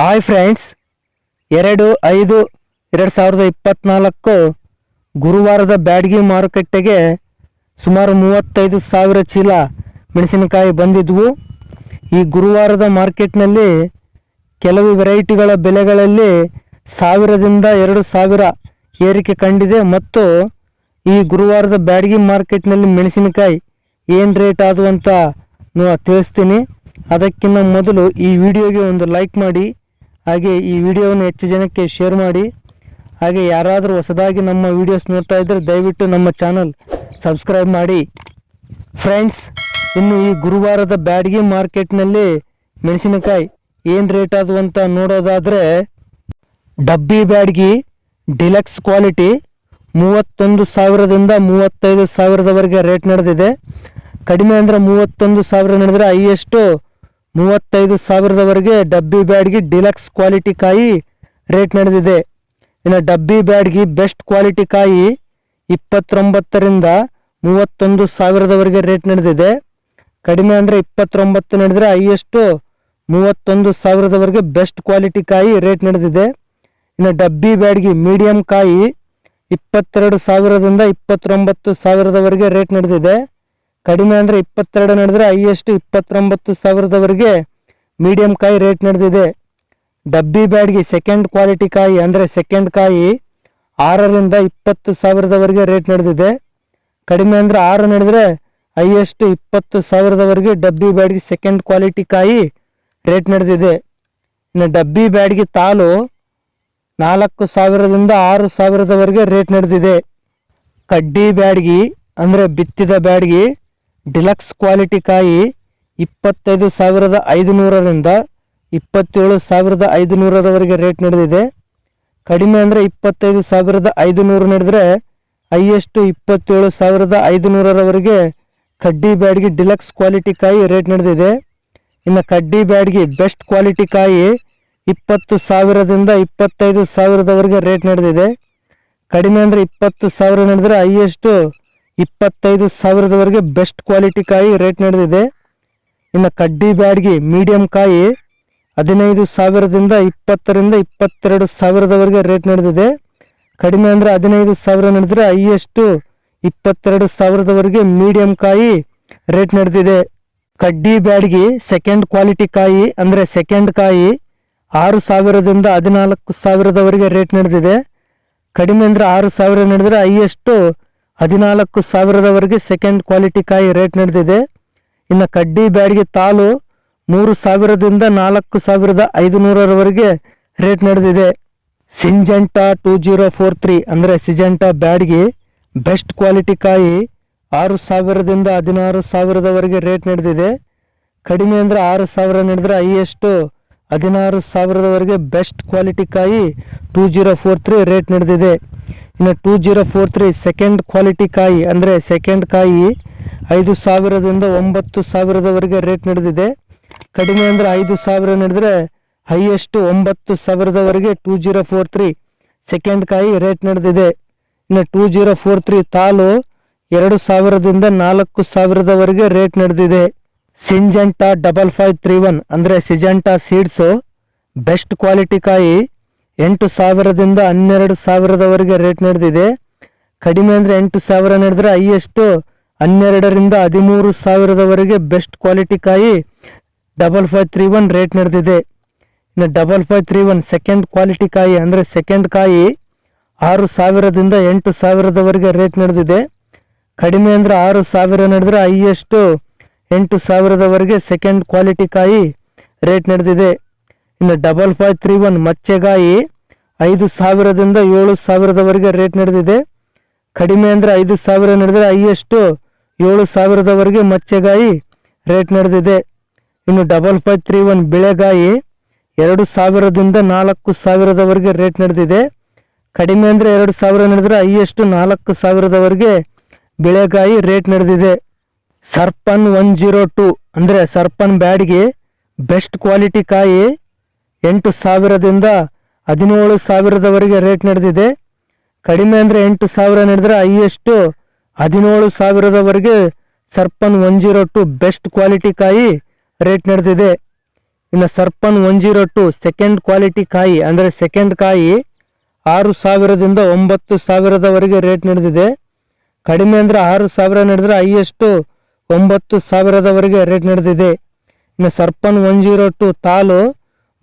Hi friends ಎರಡು, ಐದು, ಎರಡು ಸಾವಿರದ ಇಪ್ಪತ್ನಾಲ್ಕು ಗುರುವಾರದ ಬ್ಯಾಡಗಿ ಮಾರುಕಟ್ಟೆಗೆ ಸುಮಾರು ಮೂವತ್ತೈದು ಸಾವಿರ ಚೀಲ ಮೆಣಸಿನಕಾಯಿ ಬಂದಿದ್ವು. ಈ ಗುರುವಾರದ ಮಾರ್ಕೆಟ್ನಲ್ಲಿ ಕೆಲವು ವೆರೈಟಿಗಳ ಬೆಲೆಗಳಲ್ಲಿ ಸಾವಿರದಿಂದ ಎರಡು ಸಾವಿರ ಏರಿಕೆ ಕಂಡಿದೆ ಮತ್ತು ಈ ಗುರುವಾರದ ಬ್ಯಾಡಗಿ ಮಾರ್ಕೆಟ್ನಲ್ಲಿ ಮೆಣಸಿನಕಾಯಿ ಏನು ರೇಟ್ ಆದವು ಅಂತ ನಾನು ತಿಳಿಸ್ತೀನಿ. ಅದಕ್ಕಿಂತ ಮೊದಲು ಈ ವಿಡಿಯೋಗೆ ಒಂದು ಲೈಕ್ ಮಾಡಿ. ಹಾಗೆ ಈ ವಿಡಿಯೋವನ್ನು ಹೆಚ್ಚು ಜನಕ್ಕೆ ಶೇರ್ ಮಾಡಿ. ಹಾಗೆ ಯಾರಾದರೂ ಹೊಸದಾಗಿ ನಮ್ಮ ವಿಡಿಯೋಸ್ ನೋಡ್ತಾ ಇದ್ದರೆ ದಯವಿಟ್ಟು ನಮ್ಮ ಚಾನಲ್ ಸಬ್ಸ್ಕ್ರೈಬ್ ಮಾಡಿ. ಫ್ರೆಂಡ್ಸ್ ಇನ್ನು ಈ ಗುರುವಾರದ ಬ್ಯಾಡಗಿ ಮಾರ್ಕೆಟ್ನಲ್ಲಿ ಮೆಣಸಿನಕಾಯಿ ಏನು ರೇಟ್ ಅದು ಅಂತ ನೋಡೋದಾದರೆ ಡಬ್ಬಿ ಬ್ಯಾಡ್ಗಿ ಡಿಲಕ್ಸ್ ಕ್ವಾಲಿಟಿ ಮೂವತ್ತೊಂದು ಸಾವಿರದಿಂದ ಮೂವತ್ತೈದು ಸಾವಿರದವರೆಗೆ ರೇಟ್ ನಡೆದಿದೆ. ಕಡಿಮೆ ಅಂದರೆ ಮೂವತ್ತೊಂದು ಸಾವಿರ ನಡೆದರೆ ಹೈಯೆಸ್ಟು ಮೂವತ್ತೈದು ಸಾವಿರದವರೆಗೆ ಡಬ್ಬಿ ಬ್ಯಾಡ್ಗಿ ಡಿಲಕ್ಸ್ ಕ್ವಾಲಿಟಿ ಕಾಯಿ ರೇಟ್ ನಡೆದಿದೆ. ಇನ್ನು ಡಬ್ಬಿ ಬ್ಯಾಡ್ಗಿ ಬೆಸ್ಟ್ ಕ್ವಾಲಿಟಿ ಕಾಯಿ ಇಪ್ಪತ್ತೊಂಬತ್ತರಿಂದ ಮೂವತ್ತೊಂದು ಸಾವಿರದವರೆಗೆ ರೇಟ್ ನಡೆದಿದೆ. ಕಡಿಮೆ ಅಂದರೆ ಇಪ್ಪತ್ತೊಂಬತ್ತು ನಡೆದರೆ ಹೈಯೆಸ್ಟು ಮೂವತ್ತೊಂದು ಸಾವಿರದವರೆಗೆ ಬೆಸ್ಟ್ ಕ್ವಾಲಿಟಿ ಕಾಯಿ ರೇಟ್ ನಡೆದಿದೆ. ಇನ್ನು ಡಬ್ಬಿ ಬ್ಯಾಡ್ಗಿ ಮೀಡಿಯಂ ಕಾಯಿ ಇಪ್ಪತ್ತೆರಡು ಸಾವಿರದಿಂದ ಇಪ್ಪತ್ತೊಂಬತ್ತು ಸಾವಿರದವರೆಗೆ ರೇಟ್ ನಡೆದಿದೆ. ಕಡಿಮೆ ಅಂದರೆ ಇಪ್ಪತ್ತೆರಡು ನಡೆದ್ರೆ ಹೈಯೆಸ್ಟ್ ಇಪ್ಪತ್ತೊಂಬತ್ತು ಸಾವಿರದವರೆಗೆ ಮೀಡಿಯಂ ಕಾಯಿ ರೇಟ್ ನಡೆದಿದೆ. ಡಬ್ಬಿ ಬ್ಯಾಡ್ಗೆ ಸೆಕೆಂಡ್ ಕ್ವಾಲಿಟಿ ಕಾಯಿ ಅಂದರೆ ಸೆಕೆಂಡ್ ಕಾಯಿ ಆರರಿಂದ ಇಪ್ಪತ್ತು ಸಾವಿರದವರೆಗೆ ರೇಟ್ ನಡೆದಿದೆ. ಕಡಿಮೆ ಅಂದರೆ ಆರು ನಡೆದರೆ ಹೈಯೆಸ್ಟ್ ಇಪ್ಪತ್ತು ಸಾವಿರದವರೆಗೆ ಡಬ್ಬಿ ಬ್ಯಾಡ್ಗೆ ಸೆಕೆಂಡ್ ಕ್ವಾಲಿಟಿ ಕಾಯಿ ರೇಟ್ ನಡೆದಿದೆ. ಇನ್ನು ಡಬ್ಬಿ ಬ್ಯಾಡ್ಗೆ ತಾಲು ನಾಲ್ಕು ಸಾವಿರದಿಂದ ಆರು ಸಾವಿರದವರೆಗೆ ರೇಟ್ ನಡೆದಿದೆ. ಕಡ್ಡಿ ಬ್ಯಾಡ್ಗಿ ಅಂದರೆ ಬಿತ್ತಿದ ಬ್ಯಾಡ್ಗಿ ಡಿಲಕ್ಸ್ ಕ್ವಾಲಿಟಿ ಕಾಯಿ ಇಪ್ಪತ್ತೈದು ಸಾವಿರದ ಐದುನೂರರಿಂದ ಇಪ್ಪತ್ತೇಳು ಸಾವಿರದ ಐದುನೂರರವರೆಗೆ ರೇಟ್ ನಡೆದಿದೆ. ಕಡಿಮೆ ಅಂದರೆ ಇಪ್ಪತ್ತೈದು ಸಾವಿರದ ಐದುನೂರು ನಡೆದರೆ ಹೈಯೆಸ್ಟು ಇಪ್ಪತ್ತೇಳು ಸಾವಿರದ ಐದುನೂರರವರೆಗೆ ಕಡ್ಡಿ ಬ್ಯಾಡ್ಗಿ ಡಿಲಕ್ಸ್ ಕ್ವಾಲಿಟಿ ಕಾಯಿ ರೇಟ್ ನಡೆದಿದೆ. ಇನ್ನು ಕಡ್ಡಿ ಬ್ಯಾಡ್ಗಿ ಬೆಸ್ಟ್ ಕ್ವಾಲಿಟಿ ಕಾಯಿ ಇಪ್ಪತ್ತು ಸಾವಿರದಿಂದ ಇಪ್ಪತ್ತೈದು ಸಾವಿರದವರೆಗೆ ರೇಟ್ ನಡೆದಿದೆ. ಕಡಿಮೆ ಅಂದರೆ ಇಪ್ಪತ್ತು ಸಾವಿರ ನಡೆದರೆ ಹೈಯೆಸ್ಟು ಇಪ್ಪತ್ತೈದು ಸಾವಿರದವರೆಗೆ ಬೆಸ್ಟ್ ಕ್ವಾಲಿಟಿ ಕಾಯಿ ರೇಟ್ ನಡೆದಿದೆ. ಇನ್ನು ಕಡ್ಡಿ ಬ್ಯಾಡ್ಗಿ ಮೀಡಿಯಂ ಕಾಯಿ ಹದಿನೈದು ಸಾವಿರದಿಂದ ಇಪ್ಪತ್ತರಿಂದ ಇಪ್ಪತ್ತೆರಡು ಸಾವಿರದವರೆಗೆ ರೇಟ್ ನಡೆದಿದೆ. ಕಡಿಮೆ ಅಂದರೆ ಹದಿನೈದು ಸಾವಿರ ನಡೆದರೆ ಹೈಯೆಸ್ಟು ಇಪ್ಪತ್ತೆರಡು ಸಾವಿರದವರೆಗೆ ಮೀಡಿಯಂ ಕಾಯಿ ರೇಟ್ ನಡೆದಿದೆ. ಕಡ್ಡಿ ಬ್ಯಾಡ್ಗಿ ಸೆಕೆಂಡ್ ಕ್ವಾಲಿಟಿ ಕಾಯಿ ಅಂದರೆ ಸೆಕೆಂಡ್ ಕಾಯಿ ಆರು ಸಾವಿರದಿಂದ ಹದಿನಾಲ್ಕು ಸಾವಿರದವರೆಗೆ ರೇಟ್ ನಡೆದಿದೆ. ಕಡಿಮೆ ಅಂದರೆ ಆರು ಸಾವಿರ ನಡೆದರೆ ಹೈಯೆಸ್ಟು ಹದಿನಾಲ್ಕು ಸಾವಿರದವರೆಗೆ ಸೆಕೆಂಡ್ ಕ್ವಾಲಿಟಿ ಕಾಯಿ ರೇಟ್ ನಡೆದಿದೆ. ಇನ್ನು ಕಡ್ಡಿ ಬ್ಯಾಡಿಗೆ ತಾಲು ಮೂರು ಸಾವಿರದಿಂದ ನಾಲ್ಕು ಸಾವಿರದ ಐದು ನೂರರವರೆಗೆ ರೇಟ್ ನಡೆದಿದೆ. Syngenta two zero four three ಅಂದರೆ ಸಿಜೆಂಟಾ ಬ್ಯಾಡ್ಗೆ ಬೆಸ್ಟ್ ಕ್ವಾಲಿಟಿ ಕಾಯಿ ಆರು ಸಾವಿರದಿಂದ ಹದಿನಾರು ಸಾವಿರದವರೆಗೆ ರೇಟ್ ನಡೆದಿದೆ. ಕಡಿಮೆ ಅಂದರೆ ಆರು ಸಾವಿರ ನಡೆದರೆ ಹೈಯೆಸ್ಟು ಹದಿನಾರು ಸಾವಿರದವರೆಗೆ ಬೆಸ್ಟ್ ಕ್ವಾಲಿಟಿ ಕಾಯಿ two zero four three rate ನಡೆದಿದೆ. ಇನ್ನು two zero four three second quality ಕಾಯಿ ಅಂದರೆ ಸೆಕೆಂಡ್ ಕಾಯಿ ಐದು ಸಾವಿರದಿಂದ ಒಂಬತ್ತು ಸಾವಿರದವರೆಗೆ ರೇಟ್ ನಡೆದಿದೆ. ಕಡಿಮೆ ಅಂದರೆ ಐದು ಸಾವಿರ ನಡೆದರೆ ಹೈಯೆಸ್ಟ್ ಒಂಬತ್ತು ಸಾವಿರದವರೆಗೆ two zero four three second ಕಾಯಿ ರೇಟ್ ನಡೆದಿದೆ. ಇನ್ನು ಟೂ ಜೀರೋ ಫೋರ್ ತ್ರೀ ತಾಲು ಎರಡು ಸಾವಿರದಿಂದ ನಾಲ್ಕು ಸಾವಿರದವರೆಗೆ ರೇಟ್ ನಡೆದಿದೆ. Syngenta double five three one ಅಂದರೆ ಸಿಜೆಂಟಾ ಸೀಡ್ಸು ಬೆಸ್ಟ್ ಕ್ವಾಲಿಟಿ ಕಾಯಿ. ಎಂಟು ಸಾವಿರದಿಂದ ಹನ್ನೆರಡು ಸಾವಿರದವರೆಗೆ ರೇಟ್ ನಡೆದಿದೆ. ಕಡಿಮೆ ಅಂದರೆ ಎಂಟು ಸಾವಿರ ನಡೆದರೆ ಹೈಯೆಸ್ಟು ಹನ್ನೆರಡರಿಂದ ಹದಿಮೂರು ಸಾವಿರದವರೆಗೆ ಬೆಸ್ಟ್ ಕ್ವಾಲಿಟಿ ಕಾಯಿ double five three one rate ನಡೆದಿದೆ. ಇನ್ನು double five three one second quality ಕಾಯಿ ಅಂದರೆ ಸೆಕೆಂಡ್ ಕಾಯಿ ಆರು ಸಾವಿರದಿಂದ ಎಂಟು ಸಾವಿರದವರೆಗೆ ರೇಟ್ ನಡೆದಿದೆ. ಕಡಿಮೆ ಅಂದರೆ ಆರು ಸಾವಿರ ನಡೆದರೆ ಹೈಯೆಸ್ಟು ಎಂಟು ಸಾವಿರದವರೆಗೆ ಸೆಕೆಂಡ್ ಕ್ವಾಲಿಟಿ ಕಾಯಿ ರೇಟ್ ನಡೆದಿದೆ. ಇನ್ನು ಡಬಲ್ ಫೈವ್ ತ್ರೀ ಒನ್ ಮಚ್ಚೆಗಾಯಿ ಐದು ಸಾವಿರದಿಂದ ಏಳು ಸಾವಿರದವರೆಗೆ ರೇಟ್ ನಡೆದಿದೆ. ಕಡಿಮೆ ಅಂದರೆ ಐದು ಸಾವಿರ ನಡೆದರೆ ಹೈಯೆಸ್ಟು ಏಳು ಸಾವಿರದವರೆಗೆ ಮಚ್ಚೆಗಾಯಿ ರೇಟ್ ನಡೆದಿದೆ. ಇನ್ನು ಡಬಲ್ ಫೈವ್ ತ್ರೀ ಒನ್ ಬೆಳೆಗಾಯಿ ಎರಡು ಸಾವಿರದಿಂದ ನಾಲ್ಕು ಸಾವಿರದವರೆಗೆ ರೇಟ್ ನಡೆದಿದೆ. ಕಡಿಮೆ ಅಂದರೆ ಎರಡು ಸಾವಿರ ನಡೆದರೆ ಹೈಯೆಸ್ಟು ನಾಲ್ಕು ಸಾವಿರದವರೆಗೆ ಬೆಳೆಗಾಯಿ ರೇಟ್ ನಡೆದಿದೆ. ಸರ್ಪನ್ ಒನ್ ಜೀರೋ ಟು ಅಂದರೆ ಸರ್ಪನ್ ಬ್ಯಾಡ್ಗೆ ಬೆಸ್ಟ್ ಕ್ವಾಲಿಟಿ ಕಾಯಿ ಎಂಟು ಸಾವಿರದಿಂದ ಹದಿನೇಳು ಸಾವಿರದವರೆಗೆ ರೇಟ್ ನಡೆದಿದೆ. ಕಡಿಮೆ ಅಂದರೆ ಎಂಟು ಸಾವಿರ ನಡೆದರೆ ಹೈಯೆಸ್ಟು ಹದಿನೇಳು ಸಾವಿರದವರೆಗೆ Sarpan one zero two best quality ಕಾಯಿ ರೇಟ್ ನಡೆದಿದೆ. ಇನ್ನು Sarpan one zero two second quality ಕಾಯಿ ಅಂದರೆ ಸೆಕೆಂಡ್ ಕಾಯಿ ಆರು ಸಾವಿರದಿಂದ ಒಂಬತ್ತು ಸಾವಿರದವರೆಗೆ ರೇಟ್ ನಡೆದಿದೆ. ಕಡಿಮೆ ಅಂದರೆ ಆರು ಸಾವಿರ ನಡೆದರೆ ಹೈಯೆಸ್ಟು ಒಂಬತ್ತು ಸಾವಿರದವರೆಗೆ ರೇಟ್ ನಡೆದಿದೆ. ಇನ್ನು ಸರ್ಪನ್ ಒನ್ ಜೀರೋ ಟು ತಾಲು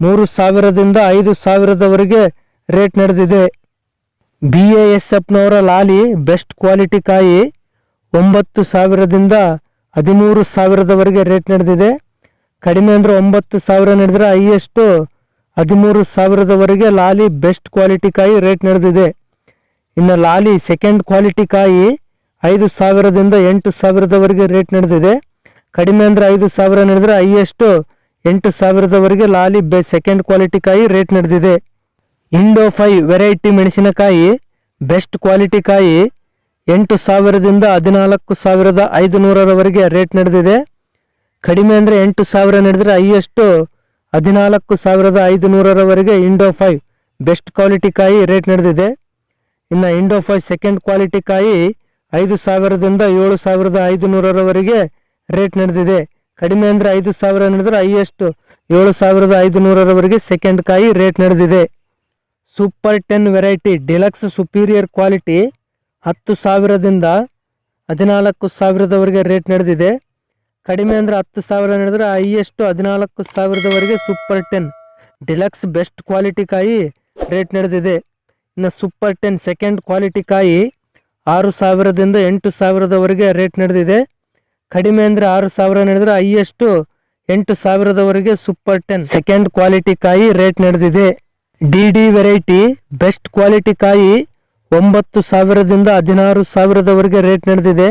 ಮೂರು ಸಾವಿರದಿಂದ ಐದು ಸಾವಿರದವರೆಗೆ ರೇಟ್ ನಡೆದಿದೆ. ಬಿ ಎ ಎಸ್ ಎಫ್ನವರ ಲಾಲಿ ಬೆಸ್ಟ್ ಕ್ವಾಲಿಟಿ ಕಾಯಿ ಒಂಬತ್ತು ಸಾವಿರದಿಂದ ಹದಿಮೂರು ಸಾವಿರದವರೆಗೆ ರೇಟ್ ನಡೆದಿದೆ. ಕಡಿಮೆ ಅಂದರೆ ಒಂಬತ್ತು ಸಾವಿರ ನಡೆದರೆ ಹೈಯೆಸ್ಟು ಹದಿಮೂರು ಸಾವಿರದವರೆಗೆ ಲಾಲಿ ಬೆಸ್ಟ್ ಕ್ವಾಲಿಟಿ ಕಾಯಿ ರೇಟ್ ನಡೆದಿದೆ. ಇನ್ನು ಲಾಲಿ ಸೆಕೆಂಡ್ ಕ್ವಾಲಿಟಿ ಕಾಯಿ ಐದು ಸಾವಿರದಿಂದ ಎಂಟು ಸಾವಿರದವರೆಗೆ ರೇಟ್ ನಡೆದಿದೆ. ಕಡಿಮೆ ಅಂದರೆ ಐದು ಸಾವಿರ ನಡೆದರೆ ಹೈಯೆಸ್ಟು ಎಂಟು ಸಾವಿರದವರೆಗೆ ಲಾಲಿ ಬೆ ಸೆಕೆಂಡ್ ಕ್ವಾಲಿಟಿ ಕಾಯಿ ರೇಟ್ ನಡೆದಿದೆ. ಇಂಡೋ ಫೈವ್ ವೆರೈಟಿ ಮೆಣಸಿನಕಾಯಿ ಬೆಸ್ಟ್ ಕ್ವಾಲಿಟಿ ಕಾಯಿ, ಎಂಟು ಸಾವಿರದಿಂದ ಹದಿನಾಲ್ಕು ಸಾವಿರದ ಐದು ನೂರರವರೆಗೆ ರೇಟ್ ನಡೆದಿದೆ. ಕಡಿಮೆ ಅಂದರೆ ಎಂಟು ಸಾವಿರ ನಡೆದರೆ ಹೈಯೆಸ್ಟು ಹದಿನಾಲ್ಕು ಸಾವಿರದ ಐದು ನೂರರವರೆಗೆ ಇಂಡೋ ಫೈವ್ ಬೆಸ್ಟ್ ಕ್ವಾಲಿಟಿ ಕಾಯಿ ರೇಟ್ ನಡೆದಿದೆ. ಇನ್ನು ಇಂಡೋ ಫೈವ್ ಸೆಕೆಂಡ್ ಕ್ವಾಲಿಟಿ ಕಾಯಿ ಐದು ಸಾವಿರದಿಂದ ಏಳು ಸಾವಿರದ ಐದು ನೂರರವರೆಗೆ ರೇಟ್ ನಡೆದಿದೆ. ಕಡಿಮೆ ಅಂದರೆ ಐದು ಸಾವಿರ ನಡೆದ್ರೆ ಹೈಯೆಸ್ಟ್ ಏಳು ಸಾವಿರದ ಐದು ನೂರರವರೆಗೆ ಸೆಕೆಂಡ್ ಕಾಯಿ ರೇಟ್ ನಡೆದಿದೆ. Super ten variety deluxe superior quality ಹತ್ತು ಸಾವಿರದಿಂದ ಹದಿನಾಲ್ಕು ಸಾವಿರದವರೆಗೆ ರೇಟ್ ನಡೆದಿದೆ. ಕಡಿಮೆ ಅಂದರೆ ಹತ್ತು ಸಾವಿರ ನಡೆದ್ರೆ ಹೈಯೆಸ್ಟ್ ಹದಿನಾಲ್ಕು ಸಾವಿರದವರೆಗೆ super ten deluxe best quality ಕಾಯಿ ರೇಟ್ ನಡೆದಿದೆ. ಇನ್ನು ಸೂಪರ್ ಟೆನ್ ಸೆಕೆಂಡ್ ಕ್ವಾಲಿಟಿ ಕಾಯಿ ಆರು ಸಾವಿರದಿಂದ ಎಂಟು ಸಾವಿರದವರೆಗೆ ರೇಟ್ ನಡೆದಿದೆ. ಕಡಿಮೆ ಅಂದರೆ ಆರು ಸಾವಿರ ನಡೆದ್ರೆ ಹೈಯೆಸ್ಟು ಎಂಟು ಸಾವಿರದವರೆಗೆ ಸೂಪರ್ ಟೆನ್. ಸೆಕೆಂಡ್ ಕ್ವಾಲಿಟಿ ಕಾಯಿ ರೇಟ್ ನಡೆದಿದೆ. D D variety, best quality ಕಾಯಿ ಒಂಬತ್ತು ಸಾವಿರದಿಂದ ಹದಿನಾರು ಸಾವಿರದವರೆಗೆ ರೇಟ್ ನಡೆದಿದೆ.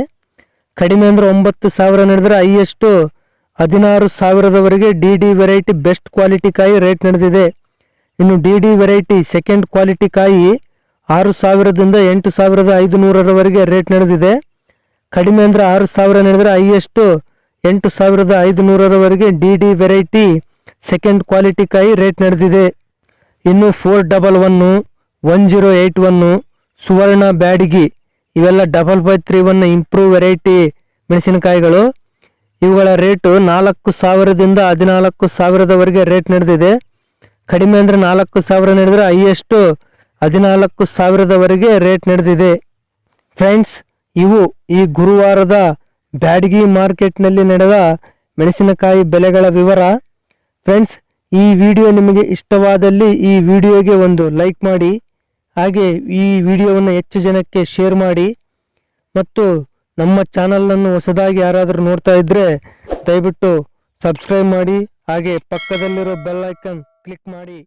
ಕಡಿಮೆ ಅಂದರೆ ಒಂಬತ್ತು ಸಾವಿರ ನಡೆದ್ರೆ ಹೈಯೆಸ್ಟು ಹದಿನಾರು ಸಾವಿರದವರೆಗೆ D D variety best quality ಕಾಯಿ ರೇಟ್ ನಡೆದಿದೆ. ಇನ್ನು D D variety second quality ಕಾಯಿ ಆರು ಸಾವಿರದಿಂದ ಎಂಟು ಸಾವಿರದ ಐದು ನೂರರವರೆಗೆ ರೇಟ್ ನಡೆದಿದೆ. ಕಡಿಮೆ ಅಂದರೆ ಆರು ಸಾವಿರ ನಡೆದರೆ ಹೈಯೆಸ್ಟು ಎಂಟು ಸಾವಿರದ ಐದು ನೂರರವರೆಗೆ D D variety second quality ಕಾಯಿ ರೇಟ್ ನಡೆದಿದೆ. ಇನ್ನು four double one, one zero eight one, Suvarna Byadgi ಇವೆಲ್ಲ double by three one improve variety ಮೆಣಸಿನಕಾಯಿಗಳು. ಇವುಗಳ ರೇಟು ನಾಲ್ಕು ಸಾವಿರದಿಂದ ಹದಿನಾಲ್ಕು ಸಾವಿರದವರೆಗೆ ರೇಟ್ ನಡೆದಿದೆ. ಕಡಿಮೆ ಅಂದರೆ ನಾಲ್ಕು ಸಾವಿರ ನಡೆದರೆ ಹೈಯೆಸ್ಟು ಹದಿನಾಲ್ಕು ಸಾವಿರದವರೆಗೆ ರೇಟ್ ನಡೆದಿದೆ. ಫ್ರೆಂಡ್ಸ್ ಇವು ಈ ಗುರುವಾರದ ಬ್ಯಾಡಗಿ ಮಾರ್ಕೆಟ್ನಲ್ಲಿ ನಡೆದ ಮೆಣಸಿನಕಾಯಿ ಬೆಲೆಗಳ ವಿವರ. ಫ್ರೆಂಡ್ಸ್, ಈ ವಿಡಿಯೋ ನಿಮಗೆ ಇಷ್ಟವಾದಲ್ಲಿ ಈ ವಿಡಿಯೋಗೆ ಒಂದು ಲೈಕ್ ಮಾಡಿ, ಹಾಗೆ ಈ ವಿಡಿಯೋವನ್ನು ಹೆಚ್ಚು ಜನಕ್ಕೆ ಶೇರ್ ಮಾಡಿ. ಮತ್ತು ನಮ್ಮ ಚಾನಲನ್ನು ಹೊಸದಾಗಿ ಯಾರಾದರೂ ನೋಡ್ತಾ ಇದ್ದರೆ ದಯವಿಟ್ಟು ಸಬ್ಸ್ಕ್ರೈಬ್ ಮಾಡಿ, ಹಾಗೆ ಪಕ್ಕದಲ್ಲಿರೋ ಬೆಲ್ ಐಕನ್ ಕ್ಲಿಕ್ ಮಾಡಿ.